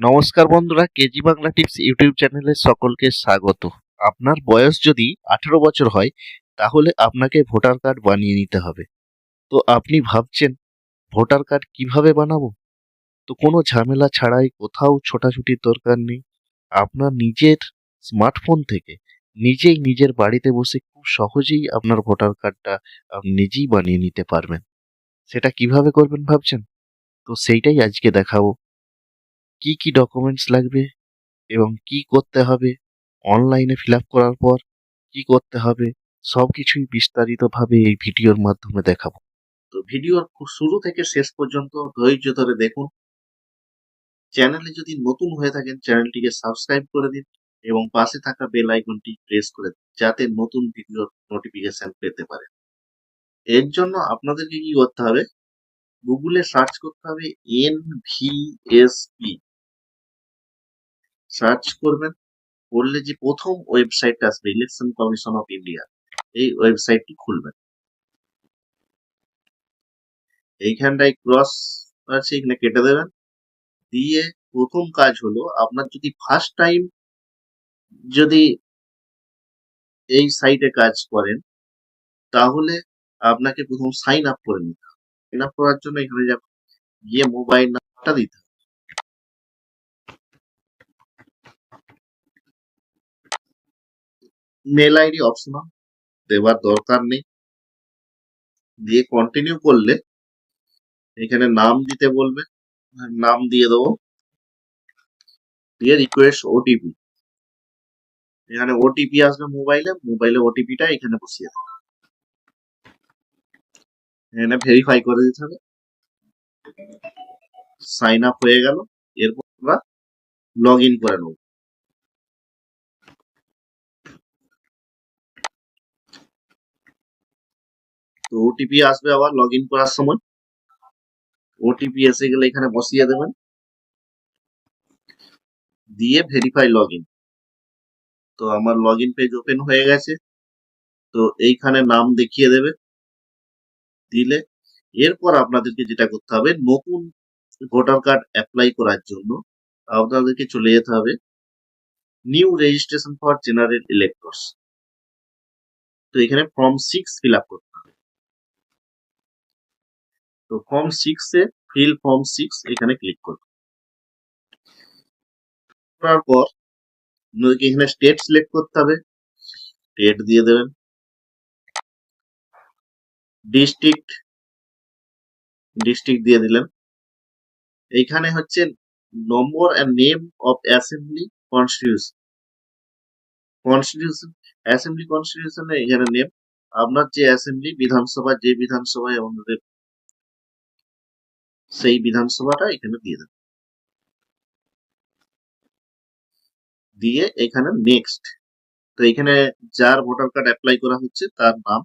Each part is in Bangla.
নমস্কার বন্ধুরা, কেজি বাংলা টিপস ইউটিউব চ্যানেলে সকলকে স্বাগত। আপনার বয়স যদি আঠেরো বছর হয়, তাহলে আপনাকে ভোটার কার্ড বানিয়ে নিতে হবে। তো আপনি ভাবছেন, ভোটার কার্ড কীভাবে বানাবো? তো কোনো ঝামেলা ছাড়াই কোথাও ছোটাছুটির দরকার নেই। আপনার নিজের স্মার্টফোন থেকে নিজেই নিজের বাড়িতে বসে খুব সহজেই আপনার ভোটার কার্ডটা আপনি নিজেই বানিয়ে নিতে পারবেন। সেটা কীভাবে করবেন ভাবছেন? তো সেইটাই আজকে দেখাবো। কি কি ডকুমেন্টস লাগবে এবং কি করতে হবে অনলাইনে ফিল করার পর কি করতে হবে সব কিছুই বিস্তারিতভাবে এই ভিডিওর মাধ্যমে দেখাবো। তো ভিডিওর শুরু থেকে শেষ পর্যন্ত ধৈর্য ধরে দেখুন। চ্যানেলে যদি নতুন হয়ে থাকেন চ্যানেলটিকে সাবস্ক্রাইব করে দিন এবং পাশে থাকা বেল আইকনটি প্রেস করে দিন যাতে নতুন ভিডিওর নোটিফিকেশন পেতে পারেন। এর জন্য আপনাদেরকে কি করতে হবে? গুগলে সার্চ করতে হবে N V S P search করবেন, করলে যে প্রথম ওয়েবসাইটটা আসবে ইলেকশন কমিশন অফ ইন্ডিয়া এই ওয়েবসাইটটি খুলবেন। এইখানটায় ক্রস আছে এখানে কেটে দেবেন। দিয়ে প্রথম কাজ হলো, আপনার যদি ফার্স্ট টাইম যদি এই সাইটে কাজ করেন, তাহলে আপনাকে প্রথম সাইন আপ করে নিতে হবে। সাইন আপ করার জন্য এখানে গিয়ে মোবাইল নাম্বারটা দিতে মেল আইডি অপশনাল দেওয়ার দরকার নেই। দিয়ে কন্টিনিউ করলে এখানে নাম দিতে বলবে, নাম দিয়ে দেবো। দিয়ে রিকোয়েস্ট ওটিপি এখানে ওটিপি আসবে মোবাইলে মোবাইলে ওটিপিটা এখানে বসিয়ে দেবো। এখানে ভেরিফাই করে দিতে হবে। সাইন আপ হয়ে গেল। এরপর আমরা লগ ইন করে নেব। তো ওটিপি আসবে আবার লগ ইন করার সময়। ওটিপি এসে গেলে এখানে বসিয়ে দেবেন। দিয়ে ভেরিফাই লগ ইন তো আমার লগ ইন পেজ ওপেন হয়ে গেছে। তো এইখানে নাম দেখিয়ে দেবে। দিলে এরপর আপনাদেরকে যেটা করতে হবে, নতুন ভোটার কার্ড অ্যাপ্লাই করার জন্য আপনাদেরকে চলে যেতে হবে new registration for general electors তো এখানে ফর্ম সিক্স ফিল আপ করতে তো form six A fill form six এখানে ক্লিক করুন করার পর আপনাদেরকে এখানে স্টেট সিলেক্ট করতে হবে। স্টেট দিয়ে দেবেন। ডিস্ট্রিক্ট ডিস্ট্রিক্ট দিয়ে দিলেন। এইখানে হচ্ছে number and name of assembly constitution constitution assembly কনস্টিটিউশনে এখানে নেম আপনার যে অ্যাসেম্বলি বিধানসভা, যে বিধানসভায় আমাদের সেই বিধানসভাটা এখানে দিয়ে দেবেন দিয়ে এখানে নেক্সট তো এখানে যার ভোটার কার্ড অ্যাপ্লাই করা হচ্ছে তার নাম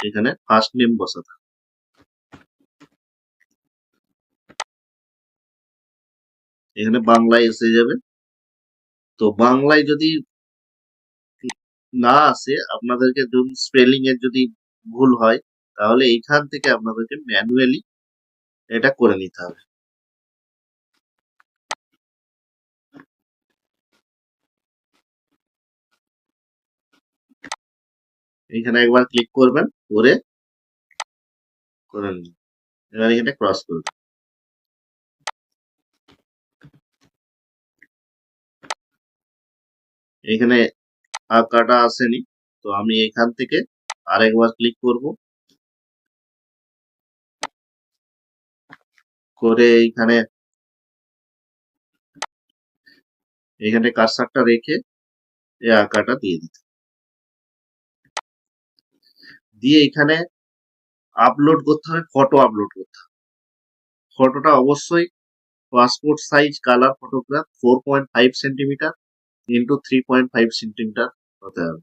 এখানে ফার্স্ট নেম বসাতে এখানে বাংলায় এসে যাবে। তো বাংলায় যদি না আসে, আপনাদেরকে ধরুন স্পেলিং এর যদি ভুল হয়, তাহলে এইখান থেকে আপনাদেরকে ম্যানুয়ালি এটা করে নিতে হবে। এখানে একবার ক্লিক করবেন, করে করে নিন। এবার এখানে ক্রস করবেন। এখানে আঁকাটা আসেনি, তো আমি এখান থেকে আরেকবার ক্লিক করব। করে এইখানে এখানে কারসারটা রেখে এই আঁকাটা দিয়ে দিতে দিয়ে এখানে আপলোড করতে হবে ফটো আপলোড করতে হবে। ফটোটা অবশ্যই passport size colour photograph four point five centimetre into three point five centimetre হতে হবে।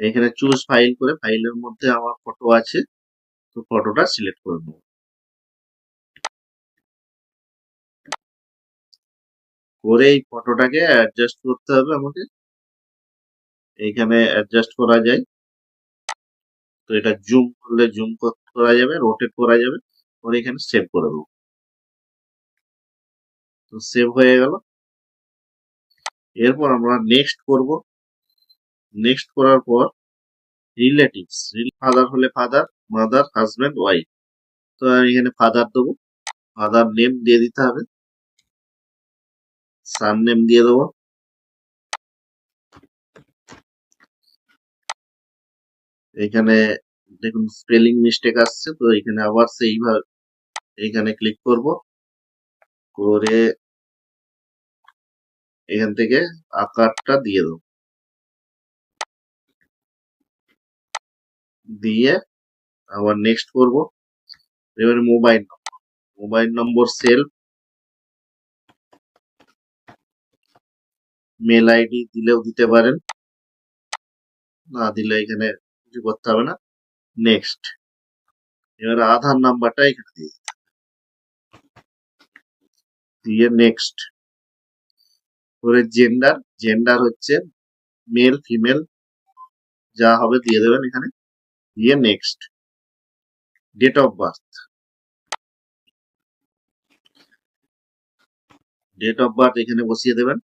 এখানে চুজ ফাইল করে ফাইলের মধ্যে আমার ফটো আছে, তো ফটোটা সিলেক্ট করে নেব। করে এই ফটোটাকে অ্যাডজাস্ট করতে হবে আমাকে। এইখানে অ্যাডজাস্ট করা যায়। তো এটা জুম করলে জুম করা যাবে রোটেট করা যাবে। করে এখানে সেভ করে দেবো। তো সেভ হয়ে গেল। এরপর আমরা নেক্সট করব। নেক্সট করার পর রিলেটিভস ফাদার হলে ফাদার মাদার হাজব্যান্ড ওয়াইফ তো আমি এখানে ফাদার দেবো। ফাদার নেম দিয়ে দিতে হবে। সান নেম দিয়ে দেবো। এখানে দেখুন স্পেলিং মিস্টেক আসছে, তো এখানে আবার সেইভাবে এখানে ক্লিক করব। করে এখান থেকে আকারটা দিয়ে দেবো। দিয়ে আবার নেক্সট করব। এবারে mobile number mobile number self mail ID দিলেও দিতে পারেন। না দিলে এখানে কিছু করতে হবে না। নেক্সট এবার আধার নাম্বারটা এখানে দিয়ে দিতে দিয়ে নেক্সট করে জেন্ডার জেন্ডার হচ্ছে মেল ফিমেল যা হবে দিয়ে দেবেন এখানে। দিয়ে next date of birth date of birth এখানে বসিয়ে দেবেন।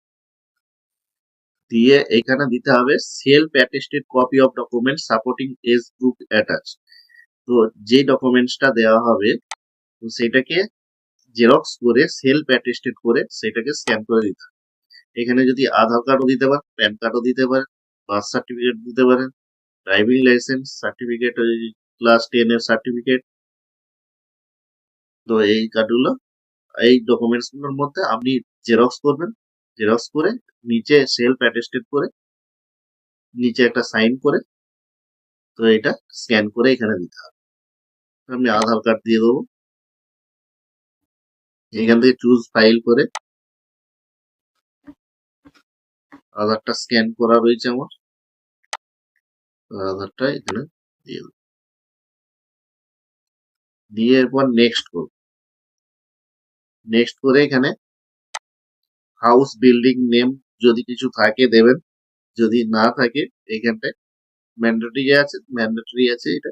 দিয়ে এখানে দিতে হবে self attested copy of document supporting age group attach তো যে ডকুমেন্টসটা দেওয়া হবে, তো সেটাকে জেরক্স করে সেলফ অ্যাটেস্টেড করে সেটাকে স্ক্যান করে দিতে এখানে যদি আধার কার্ডও দিতে পারেন প্যান কার্ডও দিতে পারেন বার্থ সার্টিফিকেট দিতে পারেন driving licence certificate class ten এর সার্টিফিকেট তো এই কার্ডগুলো এই ডকুমেন্টসগুলোর মধ্যে আপনি জেরক্স করবেন জেরক্স করে, নিচে সেলফ অ্যাটেস্টেড করে, নিচে একটা সাইন করে, তো এটা স্ক্যান করে এখানে দিতে হবে। আমি আধার কার্ড দিয়ে দেবো। এখান থেকে চুজ ফাইল করে, আধারটা স্ক্যান করা রয়েছে আমার। আধারটা এখানে দিয়ে দেবো। দিয়ে এরপর নেক্সট করব। নেক্সট করে এখানে হাউস বিল্ডিং নেম যদি কিছু থাকে দেবেন। যদি না থাকে, এইখানটায় ম্যান্ডেটরি আছে ম্যান্ডেটরি আছে এটা।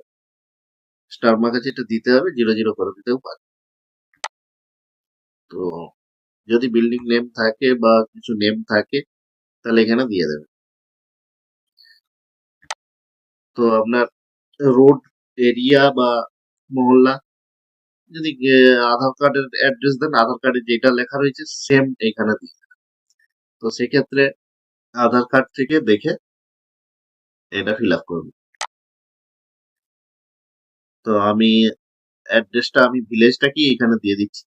স্টার মার্ক আছে, এটা দিতে হবে জিরো জিরো করে দিতেও পারে। তো যদি বিল্ডিং নেম থাকে বা কিছু নেম থাকে, তাহলে এখানে দিয়ে দেবেন। তো আপনার রোড এরিয়া বা মহল্লা যদি আধার কার্ডের অ্যাড্রেস দেন, আধার কার্ডে যেটা লেখা রয়েছে সেম এখানে দিয়ে। তো সেক্ষেত্রে আধার কার্ড থেকে দেখে এটা ফিল আপ করব তো আমি অ্যাড্রেসটা আমি ভিলেজটা কি এখানে দিয়ে দিচ্ছি।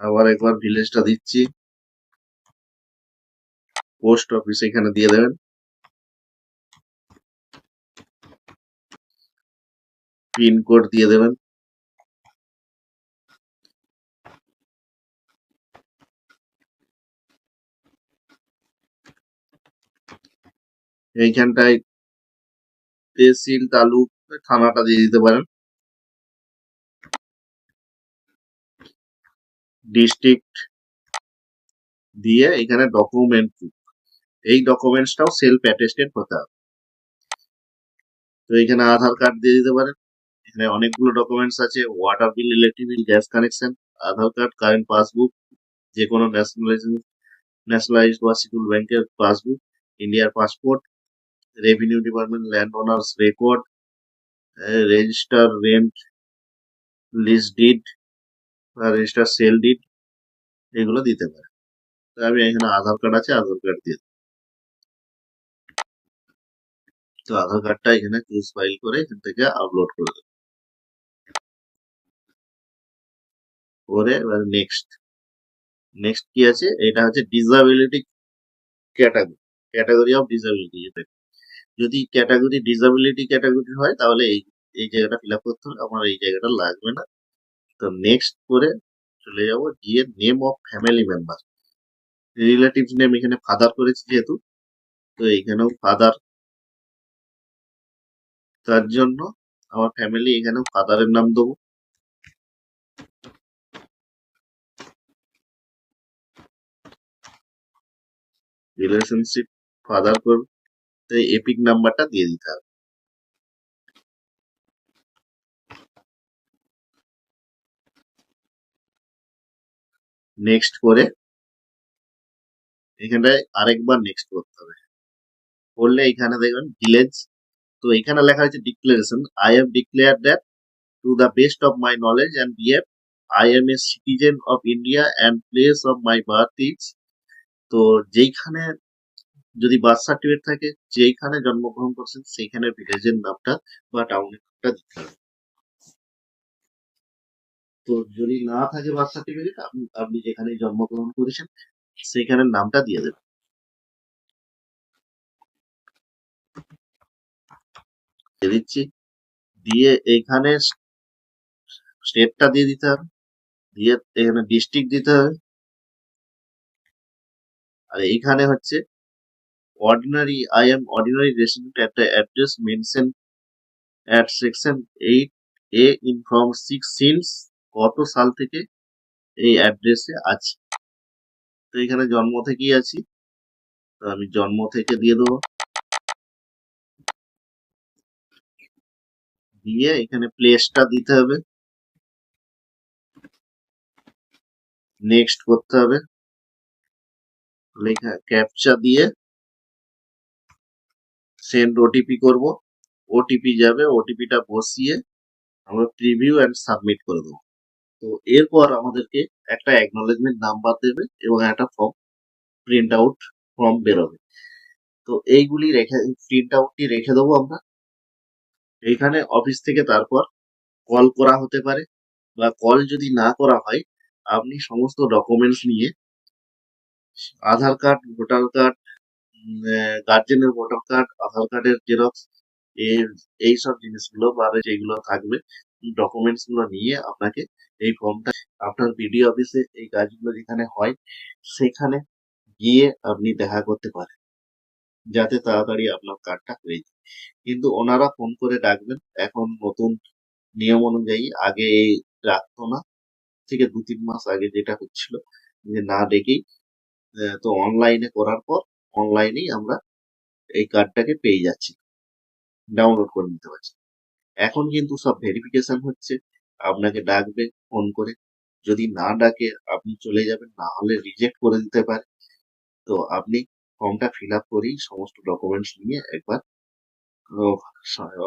আবার একবার ভিলেজটা দিচ্ছি। পোস্ট অফিস এখানে দিয়ে দেবেন। পিন কোড দিয়ে দেবেন। এইখানটায় তহসিল তালুক থানাটা দিয়ে দিতে পারেন। ডিস্ট্রিক্ট দিয়ে এখানে ডকুমেন্ট, এই ডকুমেন্টসটাও সেলফ অ্যাটেস্টেড হতে হবে। তো এখানে আধার কার্ড দিয়ে দিতে পারেন। এখানে অনেকগুলো ডকুমেন্টস আছে water bill electric bill gas connection Aadhaar card current passbook যে কোনো ন্যাশনালাইজেশন ন্যাশনালাইজড বা সিকিউর ব্যাংকের পাসবুক ইন্ডিয়ার passport revenue department land owners record register rent list deed বা রেজিস্টার সেল ডিড এগুলো দিতে পারে তো আমি এখানে আধার কার্ড আছে আধার কার্ড দিয়ে। তো আধার কার্ডটা এখানে চুজ ফাইল করে এখান থেকে আপলোড করে দেবো করে এবার নেক্সট নেক্সট কি আছে? এটা হচ্ছে disability category category of disability এটা যদি ক্যাটাগরি ডিসাবিলিটি ক্যাটাগরি হয়, তাহলে এই এই জায়গাটা ফিল আপ করতে হবে, আমার এই জায়গাটা লাগবে না। তো নেক্সট করে চলে যাব, গিয়ে name of family member relative name এখানে ফাদার করেছি যেহেতু, তো এখানেও ফাদার তার জন্য আমার ফ্যামিলি এখানেও ফাদারের নাম দেবো। রিলেশনশিপ ফাদার করব তো এপিক নাম্বারটা দিয়ে দিতে হবে। নেক্সট করে এখানটায় আরেকবার নেক্সট করতে হবে। করলে এখানে দেখবেন ভিলেজ তো এখানে লেখা আছে declaration I have declare that to the best of my knowledge and behave I am a citizen of India and place of my birth is তো যেইখানে যদি বার্থ সার্টিফিকেট থাকে, যেইখানে জন্মগ্রহণ করছেন, সেইখানে ভিলেজের নামটা বা টাউনের নামটা দিতে হবে। তো যদি না থাকে বার্থ সার্টিফিকেট আপনি যেখানে জন্মগ্রহণ করেছেন, সেইখানের নামটা দিয়ে দেবেন। দিচ্ছি। দিয়ে এইখানে স্টেটটা দিয়ে দিতে হবে। দিয়ে এখানে ডিস্ট্রিক্ট দিতে হবে। আর এইখানে হচ্ছে ordinary I am ordinary resident at address mention at section eight A in from six since কত সাল থেকে এই অ্যাড্রেসে আছি। তো এখানে জন্ম থেকেই আছি। তো আমি জন্ম থেকে দিয়ে দেবো। দিয়ে এখানে প্লেসটা দিতে হবে। নেক্সট করতে হবে। লেখা ক্যাপচা দিয়ে সেন্ড ওটিপি করব। ওটিপি যাবে ওটিপিটা বসিয়ে আমরা প্রিভিউ অ্যান্ড সাবমিট করে দেবো। তো এরপর আমাদেরকে একটা অ্যাকনোলেজমেন্ট নাম্বার দেবে এবং একটা ফর্ম প্রিন্ট আউট ফর্ম বেরোবে। তো এইগুলি রেখে প্রিন্ট আউটটি রেখে দেবো আমরা। এখানে অফিস থেকে তারপর কল করা হতে পারে বা কল যদি না করা হয়, আপনি সমস্ত ডকুমেন্টস নিয়ে আধার কার্ড, ভোটার কার্ড গার্জেনের ভোটার কার্ড, আধার কার্ডের জেরক্স এই সব জিনিসগুলো বা যেগুলো থাকবে ডকুমেন্টসগুলো নিয়ে আপনাকে এই ফর্মটা আপনার বিডিও অফিসে এই কাজগুলো যেখানে হয়, সেখানে গিয়ে আপনি দেখা করতে পারেন। যাতে তাড়াতাড়ি আপনার কার্ডটা হয়ে যায়। কিন্তু ওনারা ফোন করে ডাকবেন। এখন নতুন নিয়ম অনুযায়ী আগে রাখতো না। থেকে দু তিন মাস আগে যেটা হচ্ছিল, যে না ডেকেই তো অনলাইনে করার পর অনলাইনেই আমরা এই কার্ডটাকে পেয়ে যাচ্ছি। ডাউনলোড করে নিতে পারছি। এখন কিন্তু সব ভেরিফিকেশন হচ্ছে। আপনাকে ডাকবে ফোন করে। যদি না ডাকে, আপনি চলে যাবেন, না হলে রিজেক্ট করে দিতে পারে। তো আপনি ফর্মটা ফিল আপ করেই সমস্ত ডকুমেন্টস নিয়ে একবার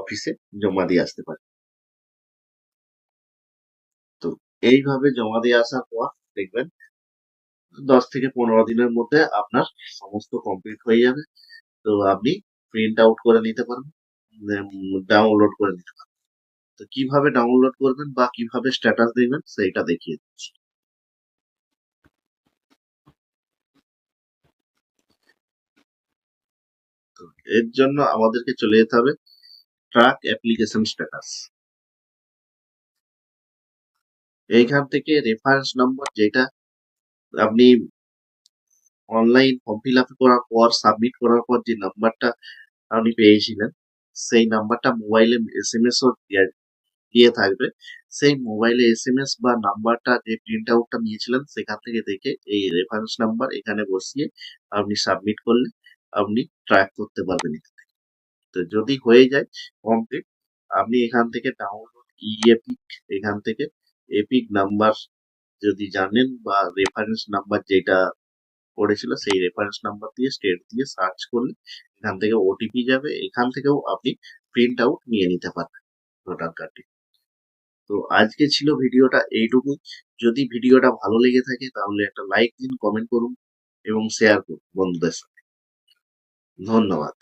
অফিসে জমা দিয়ে আসতে পারেন। তো এইভাবে জমা দিয়ে আসার পর দেখবেন দশ থেকে পনেরো দিনের মধ্যে আপনার সমস্ত কমপ্লিট হয়ে যাবে। তো আপনি প্রিন্ট আউট করে নিতে পারবেন ডাউনলোড করে নিতে পারবেন। তো কীভাবে ডাউনলোড করবেন বা কীভাবে স্ট্যাটাস দেখবেন সেইটা দেখিয়ে দিচ্ছি। তো এর জন্য আমাদেরকে চলে যেতে হবে ট্রাক অ্যাপ্লিকেশন স্ট্যাটাস এইখান থেকে রেফারেন্স নম্বর যেটা আপনি অনলাইন ফর্ম ফিল আপ করার পর সাবমিট করার পর যে নাম্বারটা আপনি পেয়েছিলেন, সেই নাম্বারটা মোবাইলে এস এম এস ও দিয়ে থাকবে। সেই মোবাইলে এস এম এস বা নাম্বারটা যে প্রিন্ট আউটটা নিয়েছিলেন, সেখান থেকে দেখে এই রেফারেন্স নাম্বার এখানে বসিয়ে আপনি সাবমিট করলে আপনি ট্র্যাক করতে পারবেন এখান থেকে। তো যদি হয়ে যায় কমপ্লিট আপনি এখান থেকে ডাউনলোড ই এপিক এখান থেকে এপিক নাম্বার যদি জানেন বা রেফারেন্স নাম্বার যেটা পড়েছিল, সেই রেফারেন্স নাম্বার দিয়ে স্টেট দিয়ে সার্চ করলে এখান থেকে ওটিপি যাবে। এখান থেকেও আপনি প্রিন্ট আউট নিয়ে নিতে পারবেন ভোটার কার্ডটি তো আজকে ছিল ভিডিওটা এইটুকুই যদি ভিডিওটা ভালো লেগে থাকে তাহলে একটা লাইক দিন কমেন্ট করুন এবং শেয়ার করুন বন্ধুদের সাথে। ধন্যবাদ।